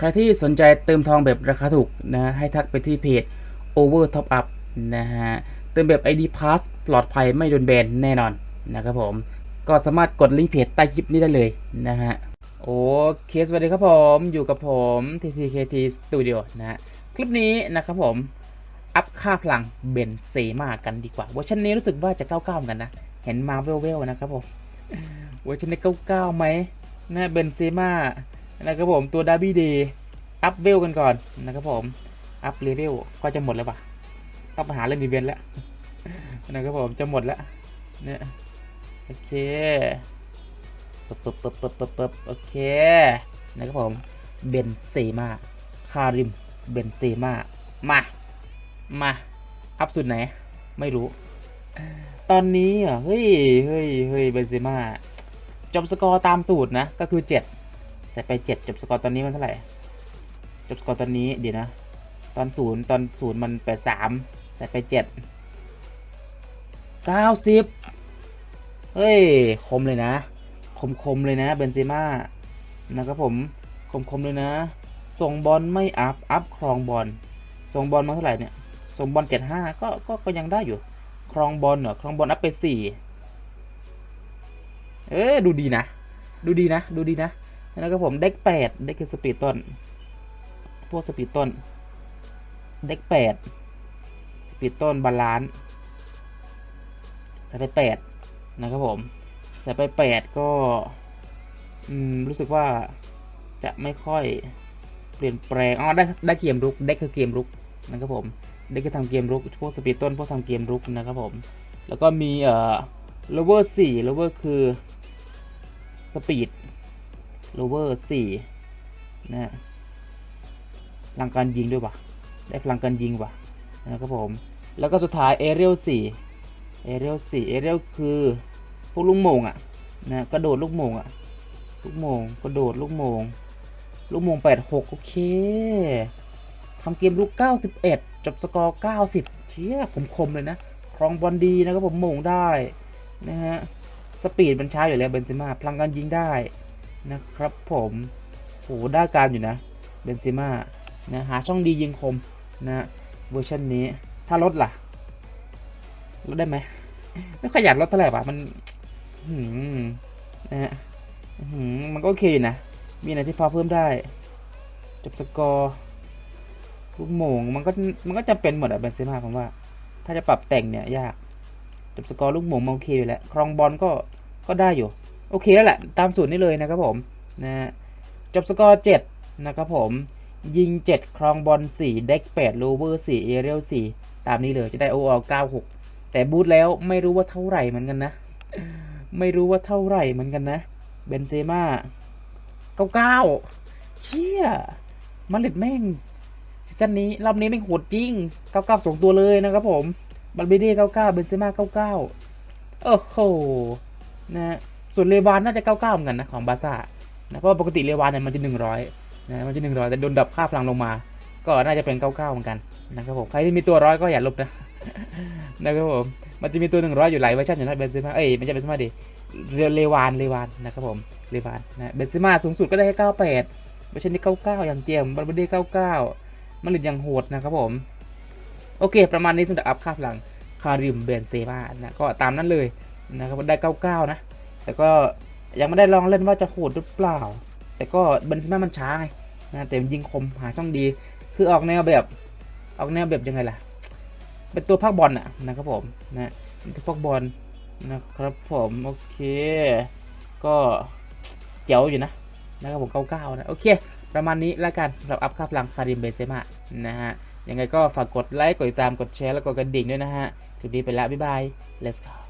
ใครที่สนใจเติมทองแบบราคาถูกนะให้ทักไปที่เพจ Over Top Up นะฮะเติมแบบ ID Pass ปลอดภัยไม่โดนแบนแน่นอนนะครับผม ก็สามารถกดลิงก์เพจใต้คลิปนี้ได้เลยนะฮะโอเคสวัสดีครับผมอยู่กับผม TTKT Studio นะฮะคลิปนี้นะครับผม อัพค่าพลังเบนเซมากันดีกว่าเวอร์ชันนี้รู้สึกว่าจะ 99เหมือนกันนะ เห็นมาเวลเวลนะครับผมเวอร์ชันนี้ 99ไหมนะเบนเซมา นะครับผมตัวดาร์บี้เดย์อัพเวลกันก่อนนะครับผมอัพเลเวลก็จะหมดแล้วปะต้องไปหาเล่นอีเวนต์แล้วนะครับผมจะหมดแล้วเนี่ยโอเคปึ๊บปึ๊บปึ๊บปึ๊บปึ๊บปึ๊บโอเคนะครับผมเบนเซมาคาริมเบนเซมามามาอัพสุดไหน ไม่รู้ ตอนนี้อะเฮ้ยเฮ้ยเฮ้ยเบนเซมาจบสกอร์ตามสูตรนะ ก็คือ 7 ใส่ไป7จบสกอร์ตอนนี้มันเท่าไหร่ จบสกอร์ตอนนี้เดี๋ยวนะ ตอนศูนย์ตอนศูนย์มันแปดสามใส่ไปเจ็ดเก้าสิบเฮ้ย คมเลยนะ คมคมเลยนะเบนเซม่านะครับผม คมคมเลยนะ ส่งบอลไม่อัพ อัพครองบอล ส่งบอลมาเท่าไหร่เนี่ย ส่งบอลเจ็ดห้าก็ก็ก็ยังได้อยู่ ครองบอลเหรอ ครองบอลอัพไปสี่เออดูดีนะ ดูดีนะ ดูดีนะ นะครับผมเด็กแปดเด็กคือสปีดต้น พวกสปีดต้น เด็กแปดสปีดต้นบาลานซ์ใส่ไปแปดนะครับผมใส่ไปแปดก็รู้สึกว่าจะไม่ค่อยเปลี่ยนแปลงอ๋อได้ได้เกมรุกได้คือเกมรุกนะครับผมได้คือทำเกมรุกพวกสปีดต้นพวกทำเกมรุกนะครับผมแล้วก็มีเอ่อ lower 4 lower คือสปีด lower 4นะฮะพลังการยิงด้วยวะได้พลังการยิงวะนะครับผม แล้วก็สุดท้าย aerial 4 aerial 4 aerial คือพวกลูกโมงอะนะกระโดดลูกโมงอะลูกโมงกระโดดลูกโมง ลูกโมง86โอเคทำเกมลูก 91 จบสกอร์ 90 เชี่ยคมๆเลยนะ ครองบอลดีนะครับผมโมงได้นะฮะ สปีดมันช้าอยู่แล้วเบนซิม่าพลังการยิงได้ นะครับผมโหได้การอยู่นะเบนซิม่านะหาช่องดียิงคมนะเวอร์ชันนี้ถ้าลดล่ะลดได้ไหมไม่ค่อยอยากลดเท่าไหร่ป่ะมันหืมนะฮะหืมมันก็โอเคอยู่นะ มีอะไรที่พอเพิ่มได้ จบสกอร์ลูกโมงมันก็มันก็จำเป็นหมดอะเบนซิม่าผมว่า ถ้าจะปรับแต่งเนี่ยยาก จบสกอร์ลูกโมงมาโอเคอยู่แล้วครองบอลก็ก็ได้อยู่ โอเคแล้วแหละตามสูตรนี้เลยนะครับผมนะจบสกอร์7นะครับผมยิง 7 ครองบอล4เด็ก8โลเวอร์4เอเรียล4ตามนี้เลยจะได้โออ96 แต่บูทแล้วไม่รู้ว่าเท่าไหร่เหมือนกันนะ ไม่รู้ว่าเท่าไหร่เหมือนกันนะเบนเซม่า99เชี่ยมาริดแม่งซีซั่นนี้รอบนี้แม่งโหดจริง 99สองตัวเลยนะครับผมบัลเบเด้99เบนเซม่า99โอ้โหนะ ส่วนเลวานน่าจะ99เหมือนกันนะของบาร์ซ่านะเพราะว่าปกติเลวานเนี่ยมันจะ100นะมันจะ100แต่โดนดับค่าพลังลงมา ก็น่าจะเป็น99เหมือนกันนะครับผมใครที่มีตัวร้อยก็อย่าลบนะนะครับผมมันจะมีตัว100อยู่หลายเวอร์ชันอยู่นะเบนเซม่าเอ้ยไม่ใช่เบนเซม่าดิเรเลวานเลวานนะครับผมเลวานนะเบนเซม่าสูงสุดก็ได้แค่98เวอร์ชันนี้99อย่างเจียมบัลเบเด้99มันหลุดอย่างโหดนะครับผมโอเค ประมาณนี้สำหรับอัพค่าพลังคาริมเบนเซมานะก็ตามนั้นเลยนะครับได้ 99 นะ แต่ก็ยังไม่ได้ลองเล่นว่าจะโหดหรือเปล่า แต่ก็เบนเซมามันช้าไงนะแต่ยิงคมหาช่องดี คือออกแนวแบบ ออกแนวแบบยังไงล่ะ เป็นตัวพักบอลอะนะครับผมนะตัวพักบอลนะครับผมโอเค ก็เจ๋วอยู่นะนะครับผม99นะ โอเค ประมาณนี้แล้วกันสำหรับอัพค่าพลังคาริมเบเซมานะฮะยังไงก็ฝากกดไลค์ กดติดตาม กดแชร์ แล้วกดกระดิ่งด้วยนะฮะคลิปนี้ไปแล้วบ๊ายบาย let's go